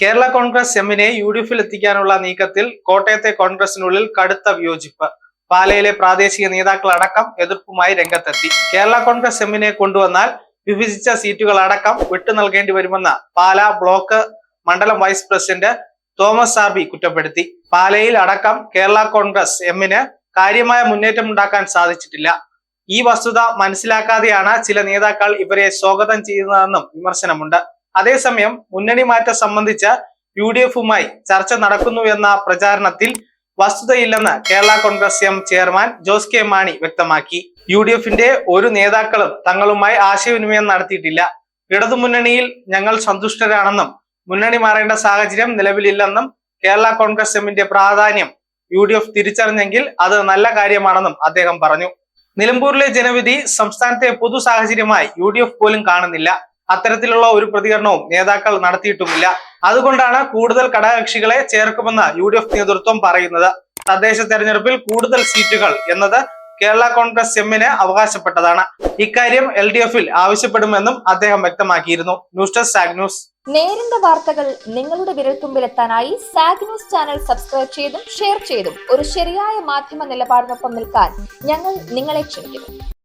കേരള കോൺഗ്രസ് എമ്മിനെ U D എഫിൽ എത്തിക്കാനുള്ള നീക്കത്തിൽ കോട്ടയത്തെ കോൺഗ്രസിനുള്ളിൽ കടുത്ത വിയോജിപ്പ്. പാലയിലെ പ്രാദേശിക നേതാക്കൾ അടക്കം എതിർപ്പുമായി രംഗത്തെത്തി. കേരള കോൺഗ്രസ് എമ്മിനെ കൊണ്ടുവന്നാൽ വിഭജിച്ച സീറ്റുകൾ അടക്കം വിട്ടു നൽകേണ്ടി വരുമെന്ന് പാല ബ്ലോക്ക് മണ്ഡലം വൈസ് പ്രസിഡന്റ് തോമസ് ആബി കുറ്റപ്പെടുത്തി. പാലയിൽ അടക്കം കേരള കോൺഗ്രസ് എമ്മിന് കാര്യമായ മുന്നേറ്റം ഉണ്ടാക്കാൻ സാധിച്ചിട്ടില്ല. ഈ വസ്തുത മനസ്സിലാക്കാതെയാണ് ചില നേതാക്കൾ ഇവരെ സ്വാഗതം ചെയ്യുന്നതെന്നും വിമർശനമുണ്ട്. അതേസമയം മുന്നണി മാറ്റം സംബന്ധിച്ച യു ഡി എഫുമായി ചർച്ച നടക്കുന്നു എന്ന പ്രചാരണത്തിൽ വസ്തുതയില്ലെന്ന് Kerala Congress M chairman Jose K Mani വ്യക്തമാക്കി. യു ഡി എഫിന്റെ ഒരു നേതാക്കളും തങ്ങളുമായി ആശയവിനിമയം നടത്തിയിട്ടില്ല. ഇടതുമുന്നണിയിൽ ഞങ്ങൾ സന്തുഷ്ടരാണെന്നും മുന്നണി മാറേണ്ട സാഹചര്യം നിലവിലില്ലെന്നും കേരള കോൺഗ്രസ് എമ്മിന്റെ പ്രാധാന്യം യു ഡി എഫ് തിരിച്ചറിഞ്ഞെങ്കിൽ അത് നല്ല കാര്യമാണെന്നും അദ്ദേഹം പറഞ്ഞു. നിലമ്പൂരിലെ ജനവിധി സംസ്ഥാനത്തെ പൊതു സാഹചര്യമായി യു ഡി എഫ് പോലും കാണുന്നില്ല. അത്തരത്തിലുള്ള ഒരു പ്രതികരണവും നേതാക്കൾ നടത്തിയിട്ടുമില്ല. അതുകൊണ്ടാണ് കൂടുതൽ ഘടകകക്ഷികളെ ചേർക്കുമെന്ന് യു ഡി എഫ് നേതൃത്വം പറയുന്നത്. തദ്ദേശ തെരഞ്ഞെടുപ്പിൽ കൂടുതൽ സീറ്റുകൾ എന്നത് കേരള കോൺഗ്രസ് എമ്മിന് അവകാശപ്പെട്ടതാണ്. ഇക്കാര്യം എൽ ഡി എഫിൽ ആവശ്യപ്പെടുമെന്നും അദ്ദേഹം വ്യക്തമാക്കിയിരുന്നു. ന്യൂസ് ഡെസ്ക് സാഗ് ന്യൂസ്. നേരിന്റെ വാർത്തകൾ നിങ്ങളുടെ വിരൽത്തുമ്പിലെത്താനായി സാഗ് ന്യൂസ് ചാനൽ സബ്സ്ക്രൈബ് ചെയ്തും ഷെയർ ചെയ്തും ഒരു ശരിയായ മാധ്യമ നിലപാടിനൊപ്പം നിൽക്കാൻ ഞങ്ങൾ നിങ്ങളെ ക്ഷണിക്കുന്നു.